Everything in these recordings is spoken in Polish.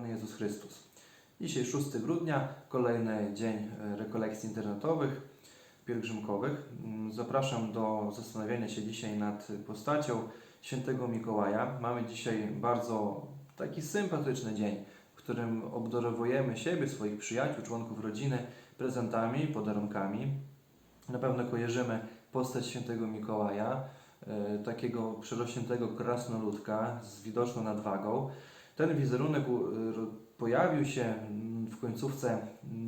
Jezus Chrystus. Dzisiaj 6 grudnia, kolejny dzień e, rekolekcji internetowych, pielgrzymkowych. Mm, Zapraszam do zastanowienia się dzisiaj nad postacią świętego Mikołaja. Mamy dzisiaj bardzo taki sympatyczny dzień, w którym obdarowujemy siebie, swoich przyjaciół, członków rodziny prezentami, podarunkami. Na pewno kojarzymy postać świętego Mikołaja, e, takiego przerośniętego krasnoludka z widoczną nadwagą. Ten wizerunek ro- pojawił się mm, w końcówce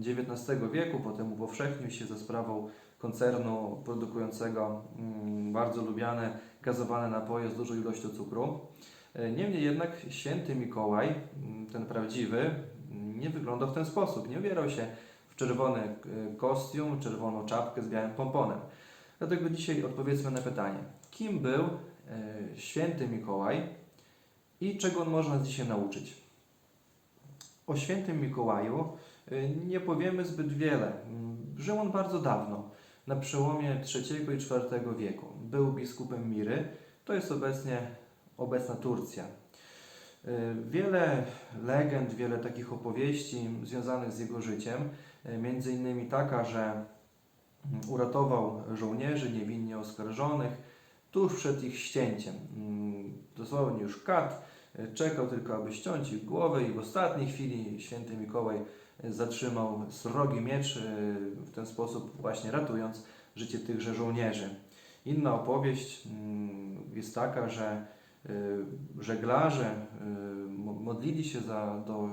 XIX wieku, potem upowszechnił się za sprawą koncernu produkującego mm, bardzo lubiane gazowane napoje z dużą ilością cukru. E, Niemniej jednak święty Mikołaj, mm, ten prawdziwy, nie wyglądał w ten sposób. Nie ubierał się w czerwony e, kostium, czerwoną czapkę z białym pomponem. Dlatego dzisiaj odpowiedzmy na pytanie, kim był e, święty Mikołaj i czego on może nas dzisiaj nauczyć. O świętym Mikołaju e, nie powiemy zbyt wiele. Mm, Żył on bardzo dawno, na przełomie III i IV wieku. Był biskupem Miry, to jest obecnie obecna Turcja. E, Wiele legend, wiele takich opowieści związanych z jego życiem, e, między innymi taka, że mm, uratował żołnierzy niewinnie oskarżonych tuż przed ich ścięciem. Mm, Dosłownie już kat e, czekał tylko, aby ściąć ich głowę i w ostatniej chwili święty Mikołaj e, zatrzymał srogi miecz, e, w ten sposób właśnie ratując życie tychże żołnierzy. Inna opowieść mm, jest taka, że żeglarze mo- modlili się za, do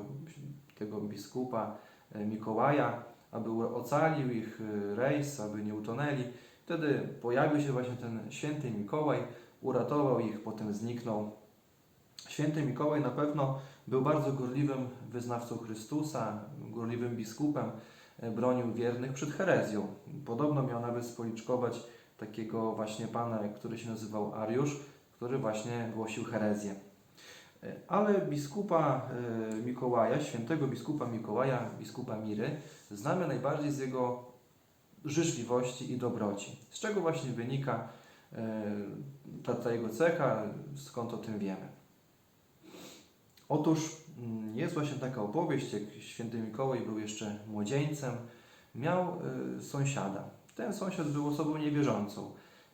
tego biskupa Mikołaja, aby ocalił ich rejs, aby nie utonęli. Wtedy pojawił się właśnie ten święty Mikołaj, uratował ich, potem zniknął. Święty Mikołaj na pewno był bardzo gorliwym wyznawcą Chrystusa, gorliwym biskupem, e, bronił wiernych przed herezją. Podobno miał nawet spoliczkować takiego właśnie pana, który się nazywał Ariusz, który właśnie głosił herezję. E, Ale biskupa e, Mikołaja, świętego biskupa Mikołaja, biskupa Miry, znamy najbardziej z jego życzliwości i dobroci. Z czego właśnie wynika e, ta, ta jego cecha, skąd o tym wiemy. Otóż mm, jest właśnie taka opowieść, jak święty Mikołaj był jeszcze młodzieńcem, miał e, sąsiada. Ten sąsiad był osobą niewierzącą.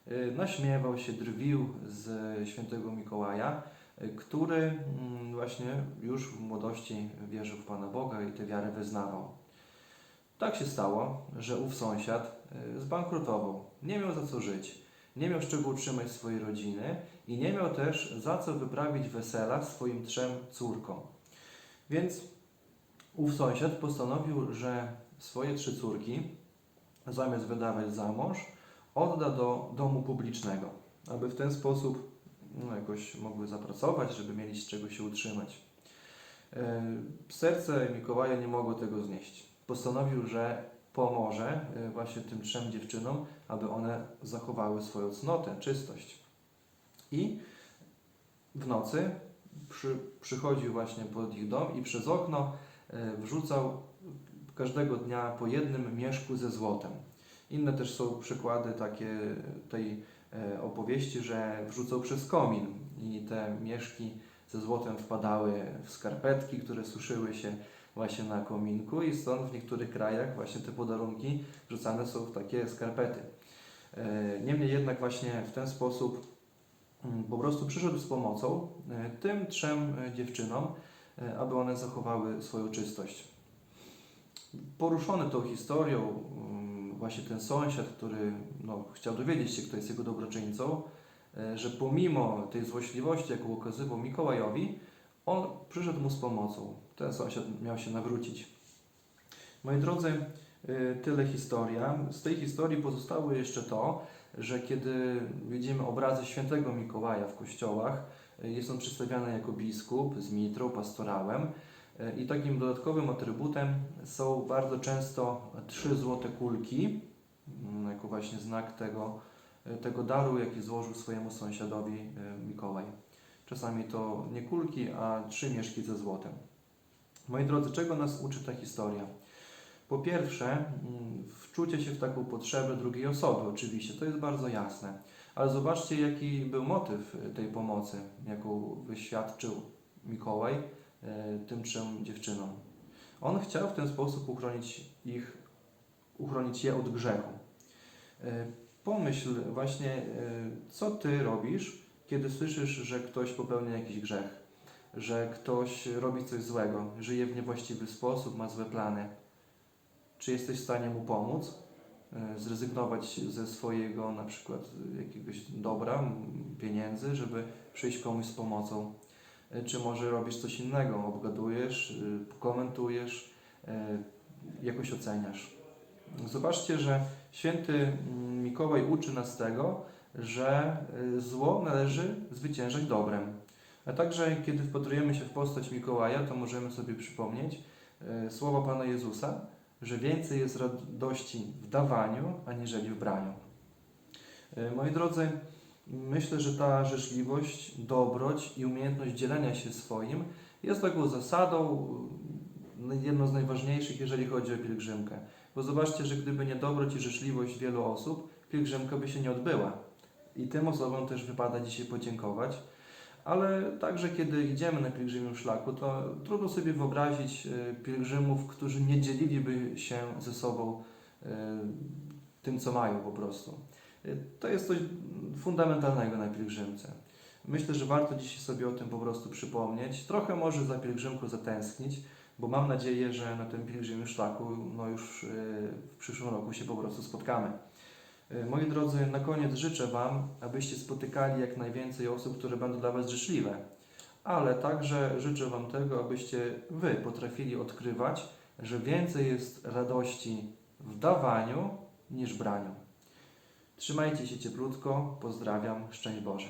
E, Naśmiewał się, drwił z świętego Mikołaja, który mm, właśnie już w młodości wierzył w Pana Boga i tę wiarę wyznawał. Tak się stało, że ów sąsiad e, zbankrutował. Nie miał za co żyć, nie miał z czego utrzymać swojej rodziny i nie miał też za co wyprawić wesela swoim trzem córkom. Więc ów sąsiad postanowił, że swoje trzy córki, zamiast wydawać za mąż, odda do domu publicznego, aby w ten sposób no, jakoś mogły zapracować, żeby mieli z czego się utrzymać. E, Serce Mikołaja nie mogło tego znieść. Postanowił, że pomoże e, właśnie tym trzem dziewczynom, aby one zachowały swoją cnotę, czystość. I w nocy przy, przychodził właśnie pod ich dom i przez okno e, wrzucał każdego dnia po jednym mieszku ze złotem. Inne też są przykłady takie tej e, opowieści, że wrzucał przez komin i te mieszki ze złotem wpadały w skarpetki, które suszyły się właśnie na kominku i stąd w niektórych krajach właśnie te podarunki wrzucane są w takie skarpety. E, Niemniej jednak właśnie w ten sposób mm, po prostu przyszedł z pomocą e, tym trzem e, dziewczynom, aby one zachowały swoją czystość. Poruszony tą historią, mm, właśnie ten sąsiad, który no, chciał dowiedzieć się, kto jest jego dobroczyńcą, że pomimo tej złośliwości, jaką okazywał Mikołajowi, on przyszedł mu z pomocą. Ten sąsiad miał się nawrócić. Moi drodzy, y, tyle historia. Z tej historii pozostało jeszcze to, że kiedy widzimy obrazy świętego Mikołaja w kościołach, y, jest on przedstawiany jako biskup z mitrą, pastorałem y, i takim dodatkowym atrybutem są bardzo często trzy złote kulki, mm, jako właśnie znak tego, tego daru, jaki złożył swojemu sąsiadowi Mikołaj. Czasami to nie kulki, a trzy mieszki ze złotem. Moi drodzy, czego nas uczy ta historia? Po pierwsze, mm, wczucie się w taką potrzebę drugiej osoby, oczywiście, to jest bardzo jasne. Ale zobaczcie, jaki był motyw y, tej pomocy, jaką wyświadczył Mikołaj e, tym trzem dziewczynom. On chciał w ten sposób uchronić ich, uchronić je od grzechu. E, Pomyśl właśnie, e, co ty robisz, kiedy słyszysz, że ktoś popełnia jakiś grzech, że ktoś robi coś złego, żyje w niewłaściwy sposób, ma złe plany. Czy jesteś w stanie mu pomóc? e, Zrezygnować ze swojego na przykład jakiegoś dobra, pieniędzy, żeby przyjść komuś z pomocą? E, Czy może robisz coś innego? Obgadujesz, y, komentujesz, e, jakoś oceniasz? Zobaczcie, że święty Mikołaj uczy nas tego, że y, zło należy zwyciężać dobrem. A także kiedy wpatrujemy się w postać Mikołaja, to możemy sobie przypomnieć y, słowa Pana Jezusa, że więcej jest radości w dawaniu, aniżeli w braniu. Y, Moi drodzy, myślę, że ta życzliwość, dobroć i umiejętność dzielenia się swoim jest taką zasadą, jedną z najważniejszych, jeżeli chodzi o pielgrzymkę. Bo zobaczcie, że gdyby nie dobroć i życzliwość wielu osób, pielgrzymka by się nie odbyła. I tym osobom też wypada dzisiaj podziękować. Ale także kiedy idziemy na pielgrzymim szlaku, to trudno sobie wyobrazić y, pielgrzymów, którzy nie dzieliliby się ze sobą y, tym, co mają po prostu. Y, To jest coś fundamentalnego na pielgrzymce. Myślę, że warto dzisiaj sobie o tym po prostu przypomnieć. Trochę może za pielgrzymką zatęsknić, bo mam nadzieję, że na tym pielgrzymim szlaku no już w przyszłym roku się po prostu spotkamy. Y, Moi drodzy, na koniec życzę Wam, abyście spotykali jak najwięcej osób, które będą dla Was życzliwe, ale także życzę Wam tego, abyście Wy potrafili odkrywać, że więcej jest radości w dawaniu niż braniu. Trzymajcie się cieplutko, pozdrawiam, szczęść Boże.